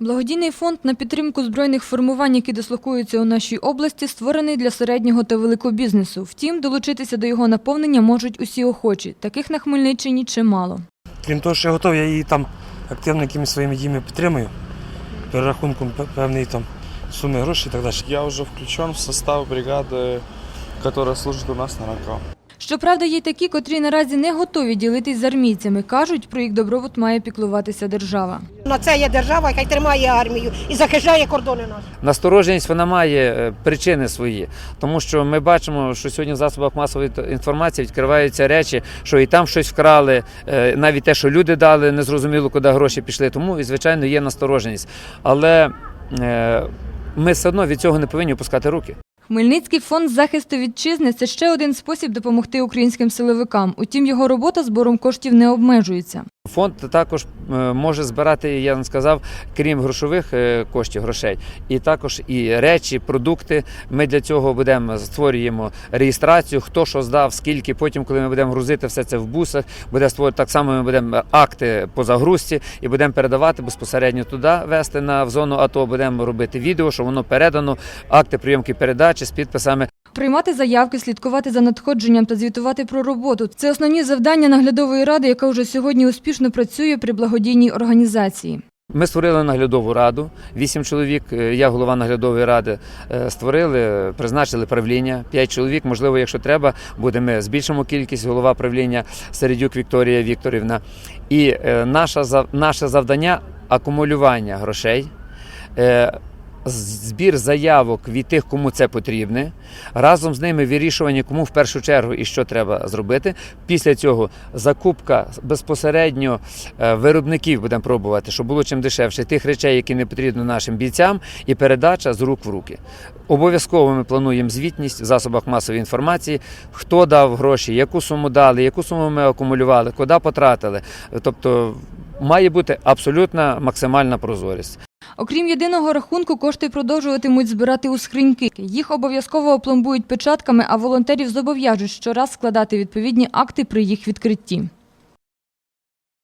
Благодійний фонд на підтримку збройних формувань, які дислокуються у нашій області, створений для середнього та великого бізнесу. Втім, долучитися до його наповнення можуть усі охочі. Таких на Хмельниччині чимало. Крім того, що я готовий, я її там активно якимись своїми діями підтримую, перерахунком певної там суми грошей і так далі. Я уже включен в состав бригады, которая служит у нас на РАКА. Щоправда, є такі, котрі наразі не готові ділитись з армійцями. Кажуть, про їх добробут має піклуватися держава. На це є держава, яка й тримає армію і захищає кордони наші. Настороженість вона має е, причини свої, тому що ми бачимо, що сьогодні в засобах масової інформації відкриваються речі, що і там щось вкрали, е, навіть те, що люди дали, незрозуміло, куди гроші пішли. Тому і звичайно є настороженість. Але е, ми все одно від цього не повинні опускати руки. Хмельницький фонд захисту вітчизни це ще один спосіб допомогти українським силовикам. Утім, його робота збором коштів не обмежується. Фонд також е, може збирати, я вам сказав, крім грошових е, коштів, грошей, і також і речі, продукти. Ми для цього будемо створюємо реєстрацію, хто що здав, скільки. Потім, коли ми будемо грузити все це в бусах, буде створювати так само. Ми будемо акти по загрузці і будемо передавати безпосередньо туди, вести на в зону АТО. Будемо робити відео, що воно передано, акти прийомки передачі з підписами. Приймати заявки, слідкувати за надходженням та звітувати про роботу це основні завдання наглядової ради, яка вже сьогодні успішно працює при благодійній організації. Ми створили наглядову раду. Вісім чоловік. е, Я голова наглядової ради. е, Створили, призначили правління. П'ять чоловік. Можливо, якщо треба, буде ми збільшимо кількість голова правління Середюк Вікторія Вікторівна. І е, наше завдання акумулювання грошей. Збір заявок від тих, кому це потрібне, разом з ними вирішування, кому в першу чергу і що треба зробити. Після цього закупка безпосередньо е, виробників будемо пробувати, щоб було чим дешевше тих речей, які не потрібні нашим бійцям, і передача з рук в руки. Обов'язково ми плануємо звітність в засобах масової інформації, хто дав гроші, яку суму дали, яку суму ми акумулювали, куди потратили. Тобто має бути абсолютна максимальна прозорість. Окрім єдиного рахунку, кошти продовжуватимуть збирати у скриньки. Їх обов'язково опломбують печатками, а волонтерів зобов'яжуть щораз складати відповідні акти при їх відкритті.